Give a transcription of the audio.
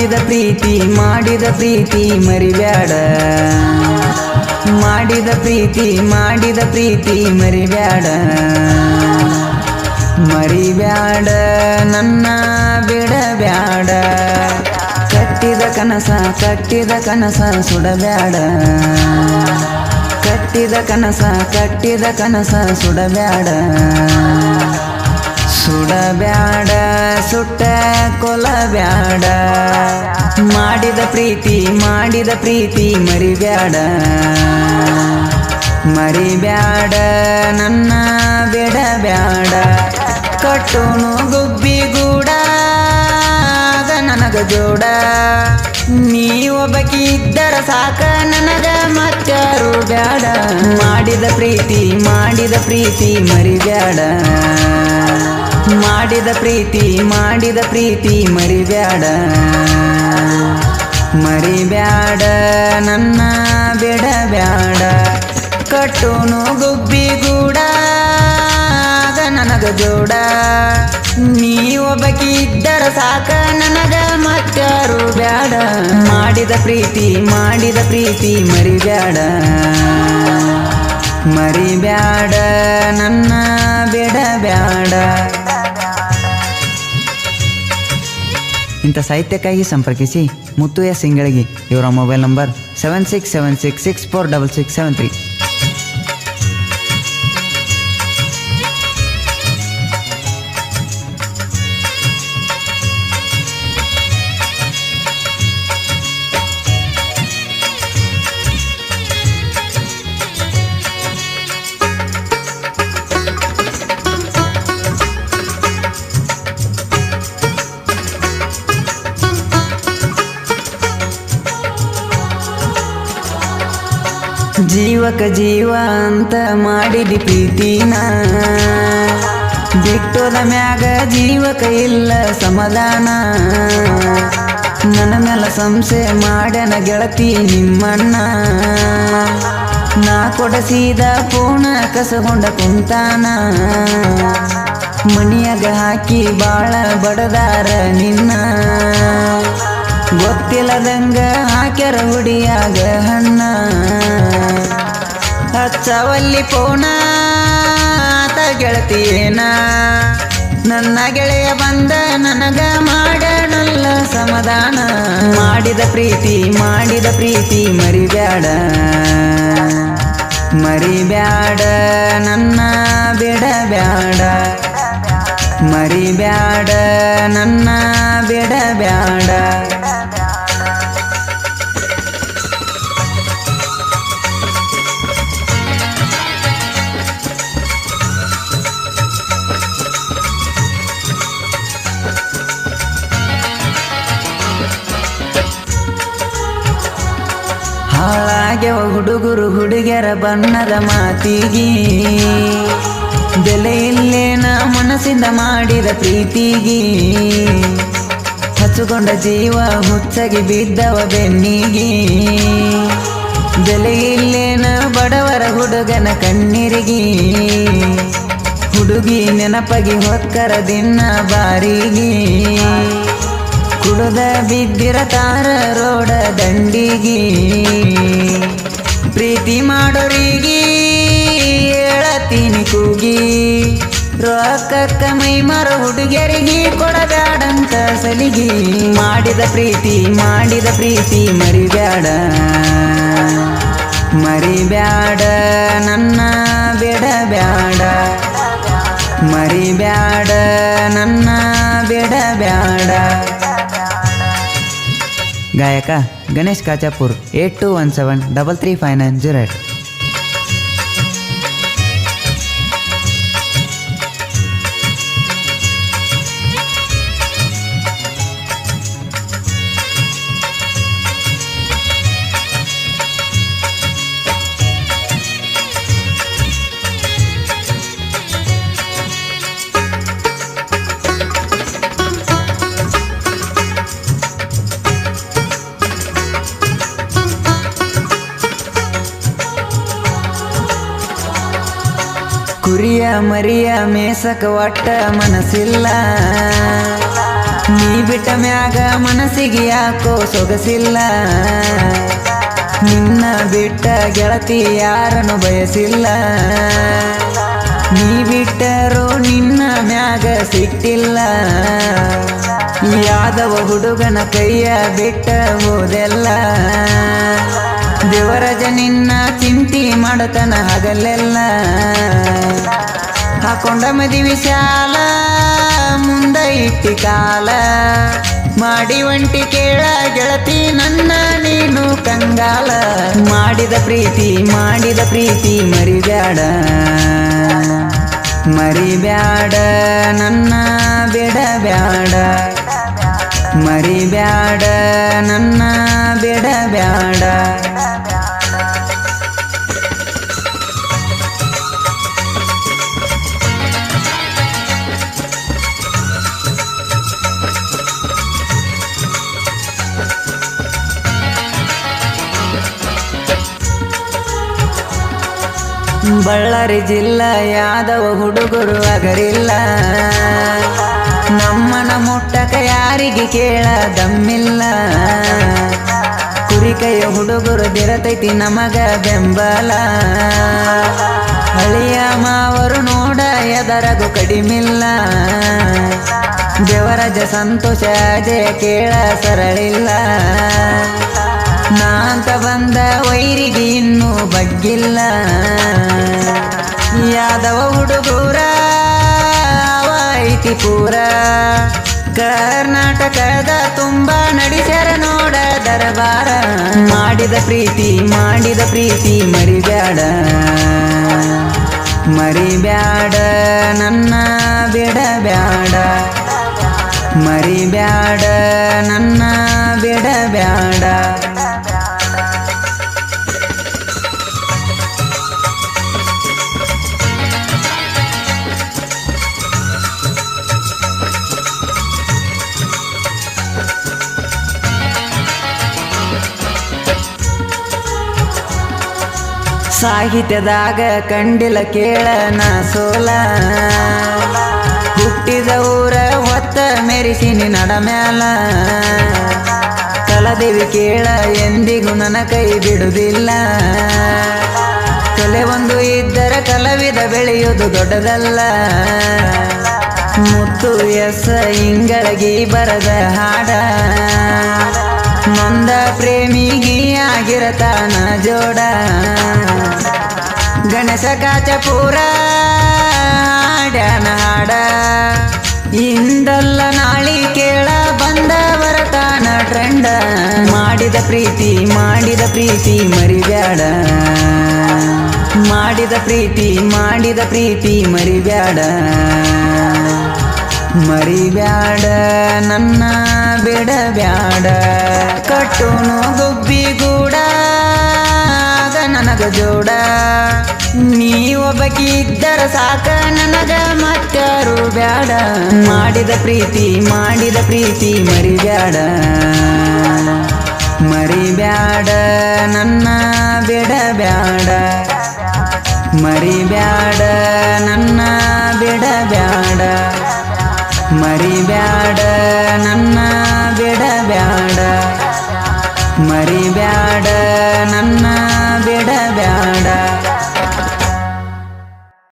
ಮಾಡಿದ ಪ್ರೀತಿ ಮಾಡಿದ ಪ್ರೀತಿ ಮರಿಬ್ಯಾಡ. ಮಾಡಿದ ಪ್ರೀತಿ ಮಾಡಿದ ಪ್ರೀತಿ ಮರಿಬ್ಯಾಡ. ಮರಿಬ್ಯಾಡ, ನನ್ನ ಬಿಡಬ್ಯಾಡ. ಕಟ್ಟಿದ ಕನಸ ಕಟ್ಟಿದ ಕನಸ ಸುಡಬ್ಯಾಡ. ಕಟ್ಟಿದ ಕನಸ ಕಟ್ಟಿದ ಕನಸ ಸುಡಬ್ಯಾಡ. ಸುಡಬ್ಯಾಡ. ಸುಟ್ಟ ಕೊಲಬ್ಯಾಡ ಮಾಡಿದ ಪ್ರೀತಿ ಮಾಡಿದ ಪ್ರೀತಿ ಮರಿಬ್ಯಾಡ. ಮರಿಬ್ಯಾಡ, ನನ್ನ ಬಿಡಬ್ಯಾಡ. ಕಟ್ಟುನು ಗುಬ್ಬಿಗೂಡ ನನಗ ಜೋಡ. ನೀ ಒಬ್ಬಕಿ ಇದ್ದರ ಸಾಕ, ನನಗ ಮತ್ತಾರು ಬ್ಯಾಡ. ಮಾಡಿದ ಪ್ರೀತಿ ಮಾಡಿದ ಪ್ರೀತಿ ಮರಿಬ್ಯಾಡ. ಮಾಡಿದ ಪ್ರೀತಿ ಮಾಡಿದ ಪ್ರೀತಿ ಮರಿಬ್ಯಾಡ. ಮರಿಬ್ಯಾಡ, ನನ್ನ ಬಿಡಬ್ಯಾಡ. ಕಟ್ಟುನು ಗುಬ್ಬಿಗೂಡ, ಆಗ ನನಗ ಜೋಡ. ನೀ ಒಬ್ಬಕಿದ್ದರ ಸಾಕ, ನನಗ ಮತ್ತಾರು ಬ್ಯಾಡ. ಮಾಡಿದ ಪ್ರೀತಿ ಮಾಡಿದ ಪ್ರೀತಿ ಮರಿಬ್ಯಾಡ. ಮರಿಬ್ಯಾಡ, ನನ್ನ ಬಿಡಬ್ಯಾಡ. ಇಂಥ ಸಾಹಿತ್ಯಕ್ಕಾಗಿ ಸಂಪರ್ಕಿಸಿ ಮುತ್ತು ಎಸ್ ಸಿಂಗಳಗಿ ಇವರ mobile number seven six seven six six four double six seven three ಜೀವಕ ಜೀವ ಅಂತ ಮಾಡಿದಿ ಪ್ರೀತಿನ. ಬಿಟ್ಟೋದ ಮ್ಯಾಗ ಜೀವಕ ಇಲ್ಲ ಸಮಾಧಾನ. ನನ್ನ ಮೇಲೆ ಸಂಸೆ ಮಾಡ್ಯಾನ ಗೆಳತಿ ನಿಮ್ಮಣ್ಣ. ನಾ ಕೊಡಸಿದ ಪೂರ್ಣ ಕಸಗೊಂಡ ಕುಂತಾನ. ಮಣಿಯಾಗ ಹಾಕಿ ಬಾಳ ಬಡದಾರ ನಿನ್ನ. ಗೊತ್ತಿಲ್ಲದಂಗ ಹಾಕ್ಯಾರ ಹುಡಿಯಾಗ ಹಣ್ಣ. ಹಚ್ಚವಲ್ಲಿ ಪೋಣ ಗೆಳತಿಯೇನ ನನ್ನ ಗೆಳೆಯ ಬಂದ ನನಗ ಮಾಡಲ್ಲ ಸಮಾಧಾನ. ಮಾಡಿದ ಪ್ರೀತಿ ಮಾಡಿದ ಪ್ರೀತಿ ಮರಿಬ್ಯಾಡ. ಮರಿಬ್ಯಾಡ, ನನ್ನ ಬಿಡಬ್ಯಾಡ. ಮರಿಬ್ಯಾಡ, ನನ್ನ ಬಿಡಬ್ಯಾಡ. ಹಾಳಾಗ್ಯವ ಹುಡುಗರು ಹುಡುಗಿಯರ ಬಣ್ಣದ ಮಾತಿಗೆ. ಬೆಲೆ ಇಲ್ಲೇನ ಮನಸ್ಸಿಂದ ಮಾಡಿದ ಪ್ರೀತಿಗೆ. ಹಚ್ಚುಕೊಂಡ ಜೀವ ಹುಚ್ಚಗಿ ಬಿದ್ದವ ಬೆನ್ನಿಗೆ. ಬೆಲೆ ಇಲ್ಲೇನ ಬಡವರ ಹುಡುಗನ ಕಣ್ಣೀರಿಗೆ. ಹುಡುಗಿ ನೆನಪಗಿ ಹೊಕ್ಕರ ದಿನ ಬಾರಿಗೆ. ಕುಡದ ಬಿದ್ದಿರ ತಾರ ರೋಡ ದಂಡಿಗಿ. ಮಾಡೋರಿಗೆ ಹೇಳತೀನಿ ಕೂಗಿ. ರೊಕ್ಕಕ್ಕ ಮೈ ಮರ ಹುಡುಗಿಯರಿಗೆ ಕೊಡಬೇಡಂತ ಸಲಿಗಿ. ಮಾಡಿದ ಪ್ರೀತಿ ಮಾಡಿದ ಪ್ರೀತಿ ಮರಿಬೇಡ ಮರಿಬೇಡ ನನ್ನ ಬಿಡಬ್ಯಾಡ ಮರಿಬೇಡ ನನ್ನ ಬಿಡಬ್ಯಾಡ ಗಾಯಕ Ganesh Kachapur eight two one seven double three five nine zero eight ಕುರಿಯ ಮರಿಯ ಮೇಸಕ ಒಟ್ಟ ಮನಸ್ಸಿಲ್ಲ. ನೀ ಬಿಟ್ಟ ಮ್ಯಾಗ ಮನಸ್ಸಿಗೆ ಯಾಕೋ ಸೊಗಸಿಲ್ಲ. ನಿನ್ನ ಬಿಟ್ಟ ಗೆಳತಿ ಯಾರನ್ನು ಬಯಸಿಲ್ಲ. ನೀ ಬಿಟ್ಟರೂ ನಿನ್ನ ಮ್ಯಾಗ ಸಿಟ್ಟಿಲ್ಲ. ಯಾದವ ಹುಡುಗನ ಕೈಯ ಬಿಟ್ಟ ಹೋದೆಲ್ಲ. ದೇವರಜ ನಿನ್ನ ಮಾಡತನ ಹಗಲೆಲ್ಲ. ಹಾಕೊಂಡ ಮದಿವಿ ವಿಶಾಲ, ಮುಂದ ಇಟ್ಟಿ ಕಾಲ. ಮಾಡಿ ಒಂಟಿ ಕೇಳ ಗೆಳತಿ ನನ್ನ ನೀನು ಕಂಗಾಲ. ಮಾಡಿದ ಪ್ರೀತಿ ಮಾಡಿದ ಪ್ರೀತಿ ಮರಿಬ್ಯಾಡ. ಮರಿಬ್ಯಾಡ, ನನ್ನ ಬಿಡಬ್ಯಾಡ. ಮರಿಬ್ಯಾಡ, ನನ್ನ ಬಿಡಬ್ಯಾಡ. ಬಳ್ಳಾರಿ ಜಿಲ್ಲಾ ಯಾದವ ಹುಡುಗರು ಅಗರಿಲ್ಲ. ನಮ್ಮನ ಮುಟ್ಟಕ ಯಾರಿಗೆ ಕೇಳ ದಮ್ಮಿಲ್ಲ. ಕುರಿಕೈಯ ಹುಡುಗರು ಬೆರತೈತಿ ನಮಗ ಬೆಂಬಲ. ಹಳಿಯ ಮಾವರು ನೋಡ ಎದರಗು ಕಡಿಮಿಲ್ಲ. ದೇವರಾಜ ಸಂತೋಷ ಜಯ ಕೇಳ ಸರಳಿಲ್ಲ. ನಾಂತ ಬಂದ ವೈರಿಗೆ ಇನ್ನೂ ಬಗ್ಗಿಲ್ಲ. ಯಾದವ ಹುಡುಗೂರ ವಾಯಿತಿ ಐತಿ ಪೂರ. ಕರ್ನಾಟಕದ ತುಂಬ ನಡಿಸ್ಯಾರ ನೋಡ ದರಬಾರ. ಮಾಡಿದ ಪ್ರೀತಿ ಮಾಡಿದ ಪ್ರೀತಿ ಮರಿಬ್ಯಾಡ. ಮರಿಬ್ಯಾಡ, ನನ್ನ ಬಿಡಬ್ಯಾಡ. ಮರಿಬ್ಯಾಡ, ನನ್ನ ಬಿಡಬ್ಯಾಡ. ಸಾಹಿತ್ಯದಾಗ ಕಂಡಿಲ ಕೇಳ ನಾ ಸೋಲ ಹುಟ್ಟಿದ ಊರ ಹೊತ್ತ ಮೆರಿಸಿನಿ ನಡಮ್ಯಾಲ ಕಲದೇವಿ ಕೇಳ ಎಂದಿಗೂ ನನ್ನ ಕೈ ಬಿಡುವುದಿಲ್ಲ ಕಲೆ ಒಂದು ಇದ್ದರೆ ಕಲವಿದ ಬೆಳೆಯೋದು ದೊಡ್ಡದಲ್ಲ. ಮುತ್ತು ಎಸ ಇಂಗಳಗಿ ಬರದ ಹಾಡ. ನೊಂದ ಪ್ರೇಮಿಗಿ ಆಗಿರತಾನ ಜೋಡ. ಗಣೇಶ ಕಾಚಪುರ ಪೂರ ಹಾಡ. ಇಂದಲ್ಲ ನಾಳಿ ಕೇಳ ಬಂದ ತಾನ ಟ್ರೆಂಡ. ಮಾಡಿದ ಪ್ರೀತಿ ಮಾಡಿದ ಪ್ರೀತಿ ಮರಿಬ್ಯಾಡ. ಮಾಡಿದ ಪ್ರೀತಿ ಮಾಡಿದ ಪ್ರೀತಿ ಮರಿಬ್ಯಾಡ. ಮರಿಬ್ಯಾಡ, ನನ್ನ ಬಿಡಬ್ಯಾಡ. ಕಟ್ಟುನು ಗುಬ್ಬಿ ಗೂಡ ಆಗ ನನಗ ಜೋಡ. ನೀ ಒಬ್ಬಕಿದ್ದರ ಸಾಕ, ನನಗ ಮತ್ತಾರು ಬ್ಯಾಡ. ಮಾಡಿದ ಪ್ರೀತಿ ಮಾಡಿದ ಪ್ರೀತಿ ಮರಿಬ್ಯಾಡ. ಮರಿಬ್ಯಾಡ, ನನ್ನ ಬಿಡಬ್ಯಾಡ. ಮರಿಬ್ಯಾಡ, ನನ್ನ ಬಿಡಬ್ಯಾಡ. ಮರಿಬ್ಯಾಡ ನನ್ನ ಬಿಡಬ್ಯಾಡ. ಮರಿಬ್ಯಾಡ ನನ್ನ ಬಿಡಬ್ಯಾಡ.